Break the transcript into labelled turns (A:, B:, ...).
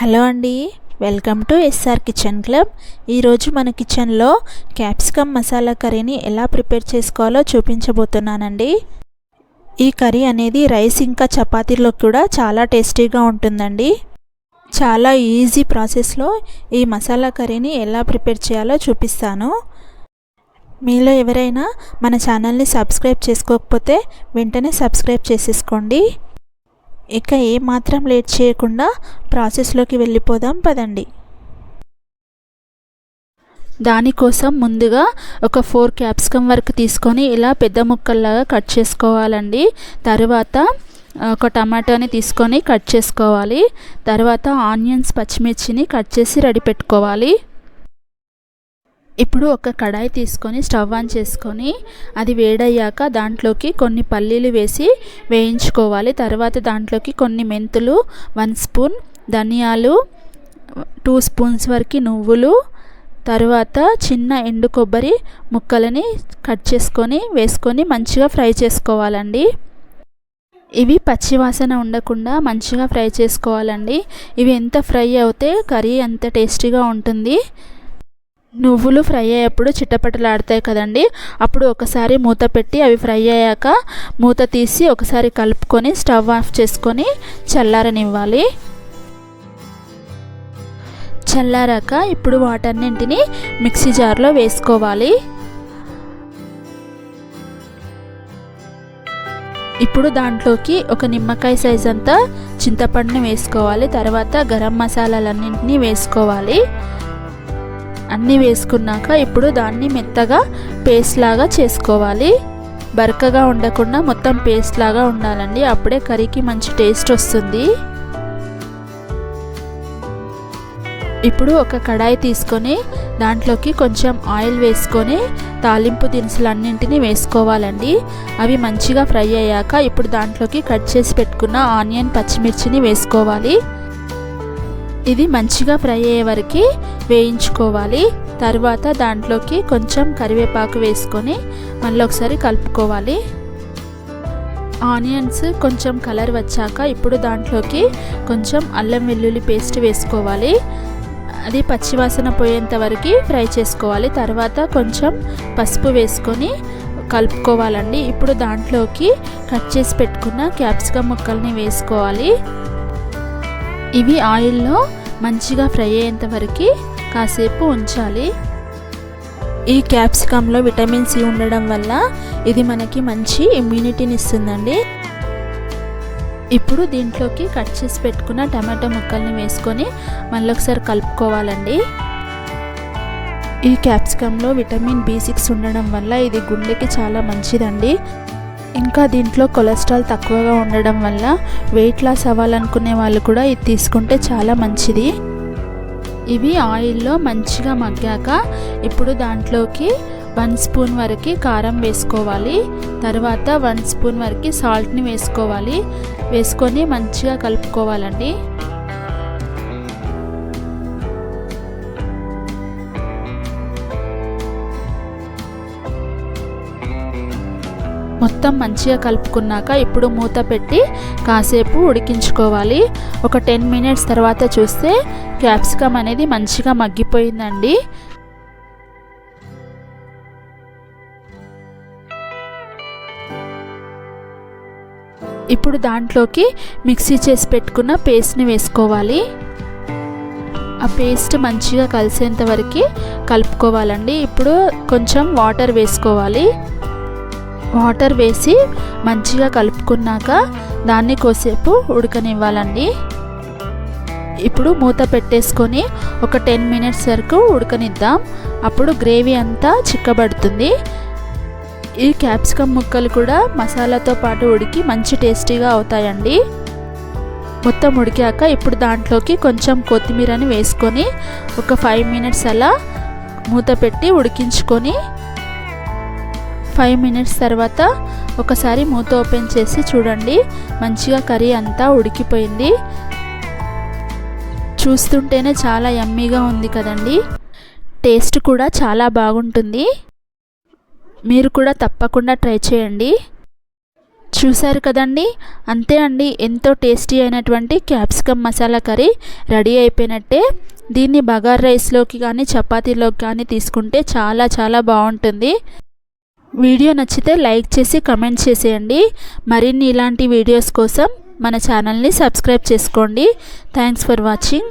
A: Hello అండి. Welcome to SR kitchen club. ఈరోజు మన కిచెన్లో క్యాప్సికమ్ మసాలా కర్రీని ఎలా ప్రిపేర్ చేసుకోవాలో చూపించబోతున్నానండి. ఈ కర్రీ అనేది రైస్ ఇంకా చపాతీలో కూడా చాలా టేస్టీగా ఉంటుందండి. చాలా ఈజీ ప్రాసెస్లో ఈ మసాలా కర్రీని ఎలా ప్రిపేర్ చేయాలో చూపిస్తాను. మీలో ఎవరైనా మన ఛానల్ని సబ్స్క్రైబ్ చేసుకోకపోతే వెంటనే సబ్స్క్రైబ్ చేసేసుకోండి. ఇక ఏ మాత్రం లేట్ చేయకుండా ప్రాసెస్లోకి వెళ్ళిపోదాం పదండి. దానికోసం ముందుగా ఒక ఫోర్ క్యాప్సికమ్ వరకు తీసుకొని ఇలా పెద్ద ముక్కల్లాగా కట్ చేసుకోవాలండి. తర్వాత ఒక టమాటాని తీసుకొని కట్ చేసుకోవాలి. తర్వాత ఆనియన్స్ పచ్చిమిర్చిని కట్ చేసి రెడీ పెట్టుకోవాలి. ఇప్పుడు ఒక కడాయి తీసుకొని స్టవ్ ఆన్ చేసుకొని అది వేడయ్యాక దాంట్లోకి కొన్ని పల్లీలు వేసి వేయించుకోవాలి. తర్వాత దాంట్లోకి కొన్ని మెంతులు వన్ స్పూన్ ధనియాలు టూ స్పూన్స్ వరకు నువ్వులు తర్వాత చిన్న ఎండు కొబ్బరి ముక్కలని కట్ చేసుకొని వేసుకొని మంచిగా ఫ్రై చేసుకోవాలండి. ఇవి పచ్చివాసన ఉండకుండా మంచిగా ఫ్రై చేసుకోవాలండి. ఇవి ఎంత ఫ్రై అవుతే కర్రీ అంత టేస్టీగా ఉంటుంది. నువ్వులు ఫ్రై అయ్యేప్పుడు చిట్టపట్టలాడతాయి కదండి. అప్పుడు ఒకసారి మూత పెట్టి అవి ఫ్రై అయ్యాక మూత తీసి ఒకసారి కలుపుకొని స్టవ్ ఆఫ్ చేసుకొని చల్లారనివ్వాలి. చల్లారాక ఇప్పుడు వాటన్నింటిని మిక్సీ జార్లో వేసుకోవాలి. ఇప్పుడు దాంట్లోకి ఒక నిమ్మకాయ సైజ్ అంతా చింతపండుని వేసుకోవాలి. తర్వాత గరం మసాలాలన్నింటినీ వేసుకోవాలి. అన్నీ వేసుకున్నాక ఇప్పుడు దాన్ని మెత్తగా పేస్ట్ లాగా చేసుకోవాలి. బరకగా ఉండకుండా మొత్తం పేస్ట్ లాగా ఉండాలండి. అప్పుడే కర్రీకి మంచి టేస్ట్ వస్తుంది. ఇప్పుడు ఒక కడాయి తీసుకొని దాంట్లోకి కొంచెం ఆయిల్ వేసుకొని తాలింపు దినుసులన్నింటినీ వేసుకోవాలండి. అవి మంచిగా ఫ్రై అయ్యాక ఇప్పుడు దాంట్లోకి కట్ చేసి పెట్టుకున్న ఆనియన్ పచ్చిమిర్చిని వేసుకోవాలి. ఇది మంచిగా ఫ్రై అయ్యే వరకు వేయించుకోవాలి. తర్వాత దాంట్లోకి కొంచెం కరివేపాకు వేసుకొని మళ్ళీ ఒకసారి కలుపుకోవాలి. ఆనియన్స్ కొంచెం కలర్ వచ్చాక ఇప్పుడు దాంట్లోకి కొంచెం అల్లం వెల్లుల్లి పేస్ట్ వేసుకోవాలి. అది పచ్చివాసన పోయేంత వరకు ఫ్రై చేసుకోవాలి. తర్వాత కొంచెం పసుపు వేసుకొని కలుపుకోవాలండి. ఇప్పుడు దాంట్లోకి కట్ చేసి పెట్టుకున్న క్యాప్సికమ్ ముక్కల్ని వేసుకోవాలి. ఇవి ఆయిల్లో మంచిగా ఫ్రై అయ్యేంత వరకు కాసేపు ఉంచాలి. ఈ క్యాప్సికంలో విటమిన్ సి ఉండడం వల్ల ఇది మనకి మంచి ఇమ్యూనిటీని ఇస్తుందండి. ఇప్పుడు దీంట్లోకి కట్ చేసి పెట్టుకున్న టమాటో ముక్కల్ని వేసుకొని మళ్ళీ ఒకసారి కలుపుకోవాలండి. ఈ క్యాప్సికంలో విటమిన్ బి సిక్స్ ఉండడం వల్ల ఇది గుండెకి చాలా మంచిదండి. ఇంకా దీంట్లో కొలెస్ట్రాల్ తక్కువగా ఉండడం వల్ల వెయిట్ లాస్ అవ్వాలనుకునే వాళ్ళు కూడా ఇది తీసుకుంటే చాలా మంచిది. ఇవి ఆయిల్లో మంచిగా మగ్గాక ఇప్పుడు దాంట్లోకి వన్ స్పూన్ వరకు కారం వేసుకోవాలి. తర్వాత వన్ స్పూన్ వరకు సాల్ట్ని వేసుకోవాలి. వేసుకొని మంచిగా కలుపుకోవాలండి. మొత్తం మంచిగా కలుపుకున్నాక ఇప్పుడు మూత పెట్టి కాసేపు ఉడికించుకోవాలి. ఒక టెన్ మినిట్స్ తర్వాత చూస్తే క్యాప్సికమ్ అనేది మంచిగా మగ్గిపోయిందండి. ఇప్పుడు దాంట్లోకి మిక్సీ చేసి పెట్టుకున్న పేస్ట్ని వేసుకోవాలి. ఆ పేస్ట్ మంచిగా కలిసేంత వరకు కలుపుకోవాలండి. ఇప్పుడు కొంచెం వాటర్ వేసుకోవాలి. వాటర్ వేసి మంచిగా కలుపుకున్నాక దాన్ని కోసేపు ఉడకనివ్వాలండి. ఇప్పుడు మూత పెట్టేసుకొని ఒక టెన్ మినిట్స్ వరకు ఉడకనిద్దాం. అప్పుడు గ్రేవీ అంతా చిక్కబడుతుంది. ఈ క్యాప్సికమ్ ముక్కలు కూడా మసాలాతో పాటు ఉడికి మంచి టేస్టీగా అవుతాయండి. మొత్తం ఉడికాక ఇప్పుడు దాంట్లోకి కొంచెం కొత్తిమీరని వేసుకొని ఒక ఫైవ్ మినిట్స్ అలా మూత పెట్టి ఉడికించుకొని ఫైవ్ మినిట్స్ తర్వాత ఒకసారి మూత ఓపెన్ చేసి చూడండి. మంచిగా కర్రీ అంతా ఉడికిపోయింది. చూస్తుంటేనే చాలా యమ్మీగా ఉంది కదండి. టేస్ట్ కూడా చాలా బాగుంటుంది. మీరు కూడా తప్పకుండా ట్రై చేయండి. చూశారు కదండి? అంతే అండి ఎంతో టేస్టీ అయినటువంటి క్యాప్సికమ్ మసాలా కర్రీ రెడీ అయిపోయినట్టే. దీన్ని బగార్ రైస్లోకి కానీ చపాతీలోకి కానీ తీసుకుంటే చాలా చాలా బాగుంటుంది. వీడియో నచ్చితే లైక్ చేసి కమెంట్ చేసేయండి. మరిన్ని ఇలాంటి వీడియోస్ కోసం మన ఛానల్ని సబ్స్క్రైబ్ చేసుకోండి. Thanks for watching